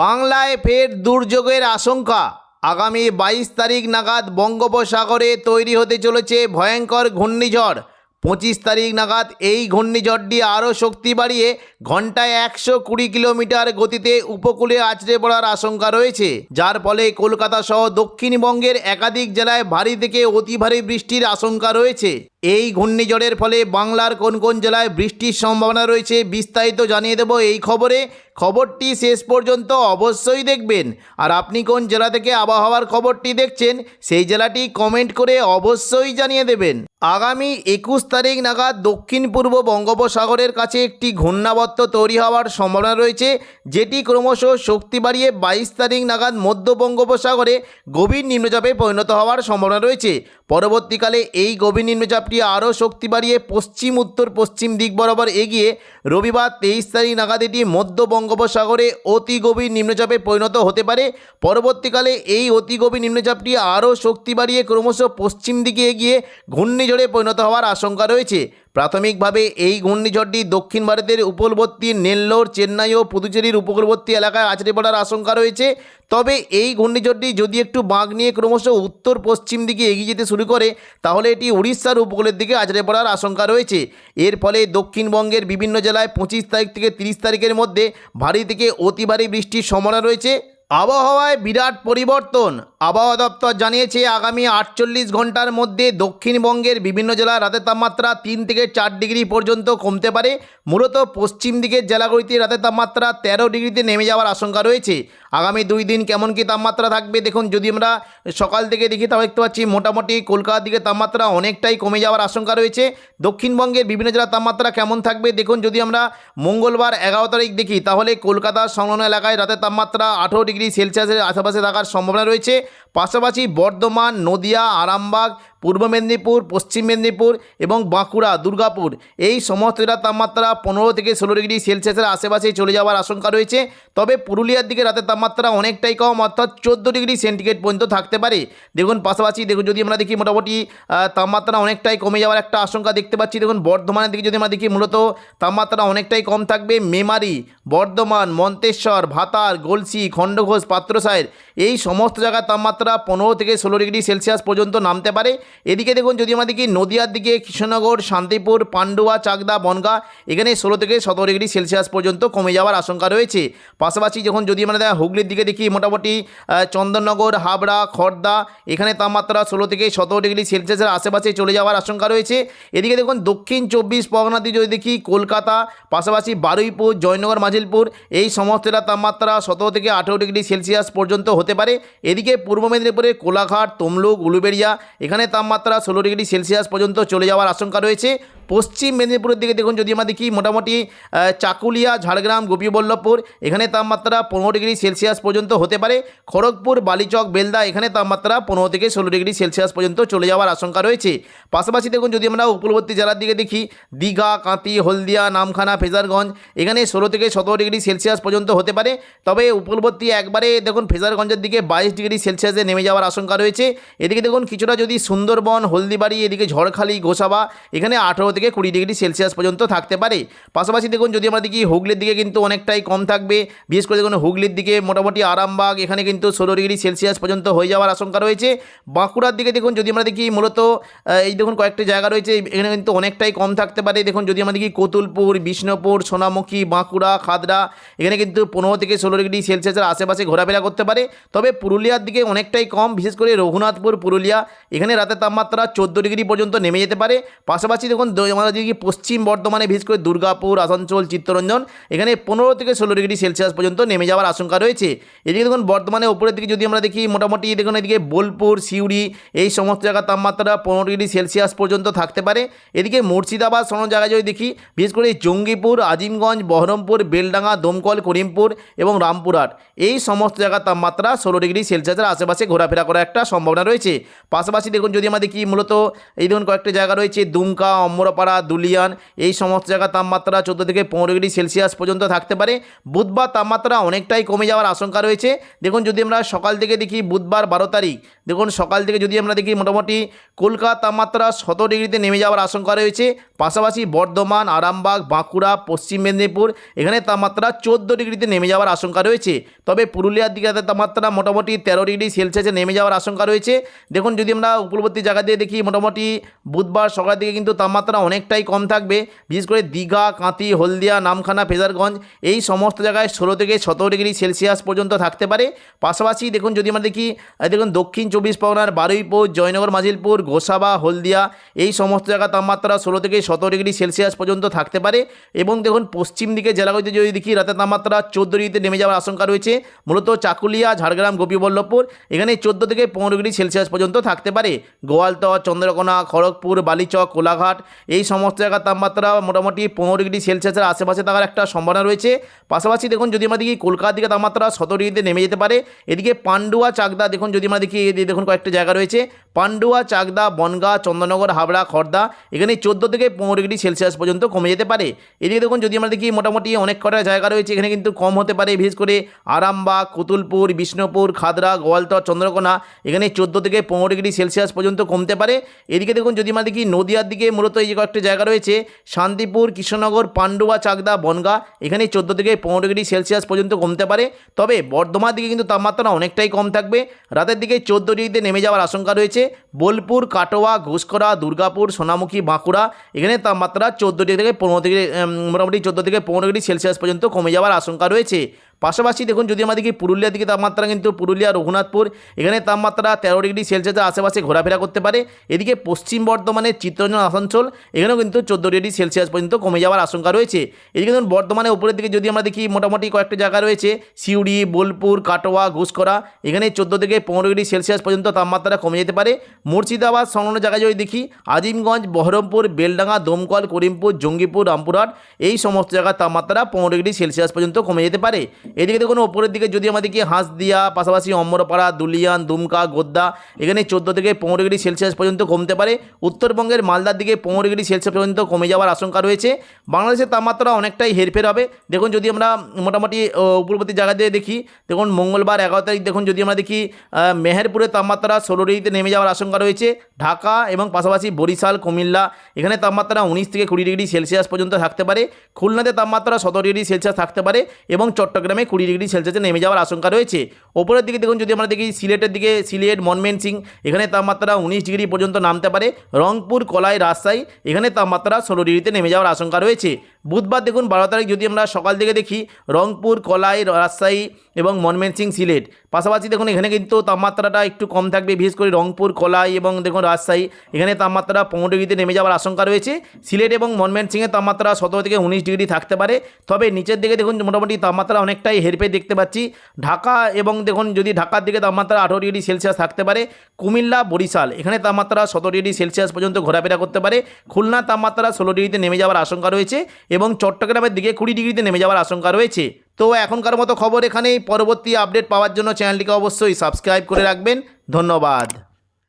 বাংলায় ফের দুর্যোগের আশঙ্কা। আগামী বাইশ তারিখ নাগাদ বঙ্গোপসাগরে তৈরি হতে চলেছে ভয়ঙ্কর ঘূর্ণিঝড়। পঁচিশ তারিখ নাগাদ এই ঘূর্ণিঝড়টি আরও শক্তি বাড়িয়ে ঘন্টায় একশো কুড়ি কিলোমিটার গতিতে উপকূলে আছড়ে পড়ার আশঙ্কা রয়েছে। যার ফলে কলকাতা সহ দক্ষিণবঙ্গের একাধিক জেলায় ভারী থেকে অতি ভারী বৃষ্টির আশঙ্কা রয়েছে। এই ঘূর্ণিঝড়ের ফলে বাংলার কোন কোন জেলায় বৃষ্টির সম্ভাবনা রয়েছে বিস্তারিত জানিয়ে দেব এই খবরে। খবরটি শেষ পর্যন্ত অবশ্যই দেখবেন। আর আপনি কোন জেলা থেকে আবহাওয়ার খবরটি দেখছেন, সেই জেলাটি কমেন্ট করে অবশ্যই জানিয়ে দেবেন। আগামী একুশ তারিখ নাগাদ দক্ষিণ পূর্ব বঙ্গোপসাগরের কাছে একটি ঘূর্ণাবর্ত তৈরি হওয়ার সম্ভাবনা রয়েছে, যেটি ক্রমশ শক্তি বাড়িয়ে বাইশ তারিখ নাগাদ মধ্য বঙ্গোপসাগরে গভীর নিম্নচাপে পরিণত হওয়ার সম্ভাবনা রয়েছে। পরবর্তীকালে এই গভীর নিম্নচাপটি আরও শক্তি বাড়িয়ে পশ্চিম, উত্তর, পশ্চিম দিক বরাবর এগিয়ে রবিবার তেইশ তারিখ নাগাদ এটি মধ্য বঙ্গোপসাগরে অতি গভীর নিম্নচাপে পরিণত হতে পারে। পরবর্তীকালে এই অতি গভীর নিম্নচাপটি আরও শক্তি বাড়িয়ে ক্রমশ পশ্চিম দিকে এগিয়ে ঘূর্ণিঝড়ে পরিণত হওয়ার আশঙ্কা রয়েছে। প্রাথমিকভাবে এই ঘূর্ণিঝড়টি দক্ষিণ ভারতের উপকূলবর্তী নেল্লোর, চেন্নাই ও পুদুচেরির উপকূলবর্তী এলাকায় আছড়ে পড়ার আশঙ্কা রয়েছে। তবে এই ঘূর্ণিঝড়টি যদি একটু বাঁক নিয়ে ক্রমশ উত্তর পশ্চিম দিকে এগিয়ে যেতে শুরু করে, তাহলে এটি উড়িষ্যার উপকূলের দিকে আছড়ে পড়ার আশঙ্কা রয়েছে। এর ফলে দক্ষিণবঙ্গের বিভিন্ন জেলায় পঁচিশ তারিখ থেকে তিরিশ তারিখের মধ্যে ভারী থেকে অতি ভারী বৃষ্টির সম্ভাবনা রয়েছে। আবহাওয়ায় বিরাট পরিবর্তন। আবহাওয়া দপ্তর জানিয়েছে, আগামী আটচল্লিশ ঘণ্টার মধ্যে দক্ষিণবঙ্গের বিভিন্ন জেলার রাতের তাপমাত্রা তিন থেকে চার ডিগ্রি পর্যন্ত কমতে পারে। মূলত পশ্চিম দিকের জেলাগুলিতে রাতের তাপমাত্রা তেরো ডিগ্রিতে নেমে যাওয়ার আশঙ্কা রয়েছে। আগামী দুই দিন কেমন কি তাপমাত্রা থাকবে দেখুন, যদি আমরা সকাল থেকে দেখি তাহলে দেখতে পাচ্ছি মোটামুটি কলকাতার দিকে তাপমাত্রা অনেকটাই কমে যাওয়ার আশঙ্কা রয়েছে। দক্ষিণবঙ্গের বিভিন্ন জেলার তাপমাত্রা কেমন থাকবে দেখুন, যদি আমরা মঙ্গলবার এগারো তারিখ দেখি, তাহলে কলকাতার সংলগ্ন এলাকায় রাতের তাপমাত্রা আঠেরো ডিগ্রি সেলসিয়াসের আশেপাশে থাকার সম্ভাবনা রয়েছে। পাশাপাশি বর্ধমান, নদিয়া, আরামবাগ, পূর্ব মেদিনীপুর, পশ্চিম মেদিনীপুর এবং বাঁকুড়া, দুর্গাপুর। এই সমস্ত জেলার তাপমাত্রা পনেরো থেকে ষোলো ডিগ্রি সেলসিয়াসের আশেপাশেই চলে যাওয়ার আশঙ্কা রয়েছে। তবে পুরুলিয়ার দিকে রাতের তাপমাত্রা অনেকটাই কম, অর্থাৎ চোদ্দ ডিগ্রি সেন্টিগ্রেড পর্যন্ত থাকতে পারে। দেখুন, পাশাপাশি দেখুন, যদি আমরা দেখি মোটামুটি তাপমাত্রা অনেকটাই কমে যাওয়ার একটা আশঙ্কা দেখতে পাচ্ছি। দেখুন, বর্ধমানের দিকে যদি আমরা দেখি, মূলত তাপমাত্রা অনেকটাই কম থাকবে। মেমারি, বর্ধমান, মন্তেশ্বর, ভাতার, গলসি, খণ্ডঘোষ পাত্রসায়ের এই সমস্ত জায়গার তাপমাত্রা পনেরো থেকে ষোলো ডিগ্রি সেলসিয়াস পর্যন্ত নামতে পারে। এদিকে দেখুন, যদি আমরা দেখি, নদিয়ার দিকে কৃষ্ণনগর, শান্তিপুর, পান্ডুয়া, চাকদা, বনগা, এখানে ষোলো থেকে সতেরো ডিগ্রি সেলসিয়াস পর্যন্ত কমে যাওয়ার আশঙ্কা রয়েছে। পাশাপাশি যখন যদি আমরা হুগলির দিকে দেখি, মোটামুটি চন্দননগর, হাবড়া খড়দা এখানে তাপমাত্রা ষোলো থেকে সতেরো ডিগ্রি সেলসিয়াসের আশেপাশে চলে যাওয়ার আশঙ্কা রয়েছে। এদিকে দেখুন, দক্ষিণ চব্বিশ পরগনাতে যদি দেখি, কলকাতা, পাশাপাশি বারুইপুর, জয়নগর, মাজিলপুর, এই সমস্ত তাপমাত্রা সতেরো থেকে আঠেরো ডিগ্রি সেলসিয়াস পর্যন্ত হতে পারে। এদিকে পূর্ব মেদিনীপুরের কোলাঘাট তমলুক উলুবেড়িয়া এখানে তাপমাত্রা ষোলো ডিগ্রি সেলসিয়াস পর্যন্ত চলে যাওয়ার আশঙ্কা রয়েছে। পশ্চিম মেদিনীপুরের দিকে দেখুন, যদি আমরা দেখি, মোটামুটি চাকুলিয়া, ঝাড়গ্রাম, গোপীবল্লভপুর, এখানে তাপমাত্রা পনেরো ডিগ্রি সেলসিয়াস পর্যন্ত হতে পারে। খড়গপুর, বালিচক, বেলদা, এখানে তাপমাত্রা পনেরো থেকে ষোলো ডিগ্রি সেলসিয়াস পর্যন্ত চলে যাওয়ার আশঙ্কা রয়েছে। পাশাপাশি দেখুন, যদি আমরা উপকূলবর্তী জেলার দিকে দেখি, দীঘা কাঁতি হলদিয়া, নামখানা, ফেজারগঞ্জ, এখানে ষোলো থেকে সতেরো ডিগ্রি সেলসিয়াস পর্যন্ত হতে পারে। তবে উপকূলবর্তী একবারে দেখুন, ফেজারগঞ্জের দিকে বাইশ ডিগ্রি সেলসিয়াসে নেমে যাওয়ার আশঙ্কা রয়েছে। এদিকে দেখুন, কিছুটা যদি সুন্দরবন, হলদিবাড়ি, এদিকে ঝড়খালি, গোসাবা, এখানে আঠেরো থেকে কুড়ি ডিগ্রি সেলসিয়াস পর্যন্ত থাকতে পারে। পাশাপাশি দেখুন, যদি আমরা দেখি হুগলির দিকে কিন্তু অনেকটাই কম থাকবে। বিশেষ করে দেখুন, হুগলির দিকে মোটামুটি আরামবাগ, এখানে কিন্তু ষোলো ডিগ্রি সেলসিয়াস পর্যন্ত হয়ে যাওয়ার আশঙ্কা রয়েছে। বাঁকুড়ার দিকে দেখুন, যদি আমরা দেখি মূলত এই দেখুন কয়েকটি জায়গা রয়েছে, এখানে কিন্তু অনেকটাই কম থাকতে পারে। দেখুন, যদি আমরা দেখি কতুলপুর, বিষ্ণুপুর, সোনামুখী, বাঁকুড়া খাদড়া এখানে কিন্তু পনেরো থেকে ষোলো ডিগ্রি সেলসিয়াসের আশেপাশে ঘোরাফেরা করতে পারে। তবে পুরুলিয়ার দিকে অনেকটাই কম, বিশেষ করে রঘুনাথপুর, পুরুলিয়া, এখানে রাতের তাপমাত্রা চোদ্দ ডিগ্রি পর্যন্ত নেমে যেতে পারে। পাশাপাশি দেখুন আমরা যদি পশ্চিম বর্ধমানে, বিশেষ করে দুর্গাপুর, আসানসোল, চিত্তরঞ্জন, এখানে পনেরো থেকে ষোলো ডিগ্রি সেলসিয়াস পর্যন্ত নেমে যাওয়ার আশঙ্কা রয়েছে। এদিকে দেখুন, বর্ধমানে উপরের দিকে যদি আমরা দেখি, মোটামুটি দেখুন এদিকে বোলপুর, সিউড়ি, এই সমস্ত জায়গার তাপমাত্রা পনেরো ডিগ্রি সেলসিয়াস পর্যন্ত থাকতে পারে। এদিকে মুর্শিদাবাদ সম জায়গায় যদি দেখি, বিশেষ করে জঙ্গিপুর, আজিমগঞ্জ, বহরমপুর, বেলডাঙ্গা, দমকল, করিমপুর এবং রামপুরহাট, এই সমস্ত জায়গার তাপমাত্রা ষোলো ডিগ্রি সেলসিয়াসের আশেপাশে ঘোরাফেরা করার একটা সম্ভাবনা রয়েছে। পাশাপাশি দেখুন, যদি আমরা দেখি, মূলত এই ধরুন কয়েকটা জায়গা রয়েছে, দুমকা অমরা অম্বরপাড়া দুলিয়ান, এই সমস্ত জায়গার তাপমাত্রা চোদ্দ থেকে পনেরো ডিগ্রি সেলসিয়াস পর্যন্ত থাকতে পারে। বুধবার তাপমাত্রা অনেকটাই কমে যাওয়ার আশঙ্কা রয়েছে। দেখুন, যদি আমরা সকাল থেকে দেখি বুধবার বারো তারিখ, দেখুন, সকাল থেকে যদি আমরা দেখি মোটামুটি কলকাতা তাপমাত্রা শত ডিগ্রিতে নেমে যাওয়ার আশঙ্কা রয়েছে। পাশাপাশি বর্ধমান, আরামবাগ, বাঁকুড়া, পশ্চিম মেদিনীপুর, এখানে তাপমাত্রা চোদ্দ ডিগ্রিতে নেমে যাওয়ার আশঙ্কা রয়েছে। তবে পুরুলিয়ার দিকে তাপমাত্রা মোটামুটি তেরো ডিগ্রি সেলসিয়াসে নেমে যাওয়ার আশঙ্কা রয়েছে। দেখুন, যদি আমরা উপকূলবর্তী জায়গা দিয়ে দেখি মোটামুটি বুধবার সকাল দিকে কিন্তু তাপমাত্রা অনেকটাই কম থাকবে, বিশেষ করে দীঘা কাঁতি হলদিয়া, নামখানা ফেজারগঞ্জ এই সমস্ত জায়গায় ষোলো থেকে সতেরো ডিগ্রি সেলসিয়াস পর্যন্ত থাকতে পারে। পাশাপাশি দেখুন, যদি আমরা দেখি দেখুন দক্ষিণ চব্বিশ পরগনার বারুইপুর, জয়নগর, মাজিলপুর, গোসাবা, হলদিয়া, এই সমস্ত জায়গার তাপমাত্রা ষোলো থেকে সতেরো ডিগ্রি সেলসিয়াস পর্যন্ত থাকতে পারে। এবং দেখুন, পশ্চিম দিকে জেলাগুলিতে যদি দেখি, রাতের তাপমাত্রা চোদ্দ ডিগ্রিতে নেমে যাওয়ার আশঙ্কা রয়েছে। মূলত চাকুলিয়া, ঝাড়গ্রাম, গোপীবল্লভপুর, এখানে চোদ্দ থেকে পনেরো ডিগ্রি সেলসিয়াস পর্যন্ত থাকতে পারে। গোয়ালতর, চন্দ্রকোনা, খড়গপুর, বালিচক, কোলাঘাট এই সমস্ত জায়গার তাপমাত্রা মোটামুটি পনেরো ডিগ্রি সেলসিয়াসের আশেপাশে থাকার একটা সম্ভাবনা রয়েছে। পাশাপাশি দেখুন, যদি আমরা দেখি কলকাতার দিকে তাপমাত্রা সতেরো ডিগ্রিতে নেমে যেতে পারে, এদিকে পান্ডুয়া, চাকদা, দেখুন, যদি আমরা দেখি দেখুন কয়েকটা জায়গা রয়েছে। পান্ডুয়া, চাকদা, বনগাঁ, চন্দ্রনগর, হাবড়া, খর্দা, এখানে চোদ্দ থেকে পনেরো ডিগ্রি সেলসিয়াস পর্যন্ত কমে যেতে পারে। এদিকে দেখুন, যদি আমরা দেখি মোটামুটি অনেক কটা জায়গা রয়েছে, এখানে কিন্তু কম হতে পারে, বিশেষ করে আরামবাগ, কুতুলপুর, বিষ্ণুপুর, খাদরা, গোয়ালতর, চন্দ্রকোনা, এখানে চোদ্দ থেকে পনেরো ডিগ্রি সেলসিয়াস পর্যন্ত কমতে পারে। এদিকে দেখুন, যদি আমরা দেখি নদিয়ার দিকে, মূলত এই কয়েকটা জায়গা রয়েছে। শান্তিপুর কৃষ্ণনগর পান্ডুয়া চাকদা বনগা। এখানে চোদ্দ থেকে পনেরো ডিগ্রি সেলসিয়াস পর্যন্ত কমতে পারে। তবে বর্ধমান দিকে কিন্তু তাপমাত্রা অনেকটাই কম থাকবে। রাতের দিকে চোদ্দ ডিগ্রিতে নেমে যাওয়ার আশঙ্কা রয়েছে। বোলপুর কাটোয়া ঘুষকরা দুর্গাপুর সোনামুখী বাঁকুড়া এখানে তাপমাত্রা চোদ্দ ডিগ্রি থেকে পনেরো উম, মোটামুটি চোদ্দ থেকে পনেরো ডিগ্রি সেলসিয়াস পর্যন্ত কমে যাওয়ার আশঙ্কা রয়েছে। পাশাপাশি দেখুন, যদি আমরা দেখি পুরুলিয়ার দিকে তাপমাত্রা কিন্তু পুরুলিয়া, রঘুনাথপুর, এখানে তাপমাত্রা তেরো ডিগ্রি সেলসিয়াসের আশেপাশে ঘোরাফেরা করতে পারে। এদিকে পশ্চিম বর্ধমানের চিত্তরঞ্জন আসানসোল, এখানেও কিন্তু চোদ্দ ডিগ্রি সেলসিয়াস পর্যন্ত কমে যাওয়ার আশঙ্কা রয়েছে। এদিকে ধরুন বর্ধমানের উপরের দিকে যদি আমরা দেখি, মোটামুটি কয়েকটা জায়গা রয়েছে, সিউড়ি, বোলপুর, কাটোয়া ঘুষকরা এখানে চোদ্দ থেকে পনেরো ডিগ্রি সেলসিয়াস পর্যন্ত তাপমাত্রা কমে যেতে পারে। মুর্শিদাবাদ, সংলগ্ন জায়গায় যদি দেখি, আজিমগঞ্জ, বহরমপুর, বেলডাঙ্গা, দমকল, করিমপুর, জঙ্গিপুর, রামপুরহাট, এই সমস্ত জায়গার তাপমাত্রা পনেরো ডিগ্রি সেলসিয়াস পর্যন্ত কমে যেতে পারে। এদিকে দেখুন, ওপরের দিকে যদি আমাদের কি হাঁসদিয়া, পাশাপাশি অম্বরপাড়া দুলিয়ান, দুমকা, গোদ্দা, এখানে চোদ্দ থেকে পনেরো ডিগ্রি সেলসিয়াস পর্যন্ত কমতে পারে। উত্তরবঙ্গের মালদার দিকে পনেরো ডিগ্রি সেলসিয়াস পর্যন্ত কমে যাওয়ার আশঙ্কা রয়েছে। বাংলাদেশের তাপমাত্রা অনেকটাই হেরফের হবে। দেখুন, যদি আমরা মোটামুটি উপরবর্তী জায়গা দিয়ে দেখি, দেখুন, মঙ্গলবার এগারো তারিখ, দেখুন, যদি আমরা দেখি মেহেরপুরের তাপমাত্রা ষোলো ডিগ্রিতে নেমে যাওয়ার আশঙ্কা রয়েছে। ঢাকা এবং পাশাপাশি বরিশাল, কুমিল্লা, এখানে তাপমাত্রা উনিশ থেকে কুড়ি ডিগ্রি সেলসিয়াস পর্যন্ত থাকতে পারে। খুলনাতে তাপমাত্রা সতেরো ডিগ্রি সেলসিয়াস থাকতে পারে এবং চট্টগ্রামে কুড়ি ডিগ্রি সেলসিয়াসে নেমে যাওয়ার আশঙ্কা রয়েছে। ওপরের দিকে দেখুন, যদি আমরা দেখি সিলেটের দিকে, সিলেট মনমেন সিং এখানে তাপমাত্রা উনিশ ডিগ্রি পর্যন্ত নামতে পারে। রংপুর, কলাই, রাজশাহী, এখানে তাপমাত্রা ষোলো ডিগ্রিতে নেমে যাওয়ার আশঙ্কা রয়েছে। বুধবার দেখুন বারো তারিখ, যদি আমরা সকাল থেকে দেখি, রংপুর, কলাই, রাজশাহী এবং মনমেনসিং সিলেট। পাশাপাশি দেখুন, এখানে কিন্তু তাপমাত্রাটা একটু কম থাকবে, বিশেষ করে রংপুর, কলাই এবং দেখুন রাজশাহী। এখানে তাপমাত্রা পনেরো ডিগ্রিতে নেমে যাওয়ার আশঙ্কা রয়েছে। সিলেট এবং মনমেনসিংয়ের তাপমাত্রা সতেরো থেকে উনিশ ডিগ্রি থাকতে পারে। তবে নিচের দিকে দেখুন, মোটামুটি তাপমাত্রা অনেকটাই হেরপে দেখতে পাচ্ছি। ঢাকা এবং দেখুন, যদি ঢাকার দিকে তাপমাত্রা আঠারো ডিগ্রি সেলসিয়াস থাকতে পারে, কুমিল্লা, বরিশাল, এখানে তাপমাত্রা সতেরো ডিগ্রি সেলসিয়াস পর্যন্ত ঘোরাফেরা করতে পারে। খুলনা তাপমাত্রা ষোলো ডিগ্রিতে নেমে যাওয়ার আশঙ্কা রয়েছে। এবং চট্টগ্রামের দিকে কুড়ি ডিগ্রিতে নেমে যাওয়ার আশঙ্কা রয়েছে। তো এখনকার মতো খবর এখানেই। পরবর্তী আপডেট পাওয়ার জন্য চ্যানেলটিকে অবশ্যই সাবস্ক্রাইব করে রাখবেন। ধন্যবাদ।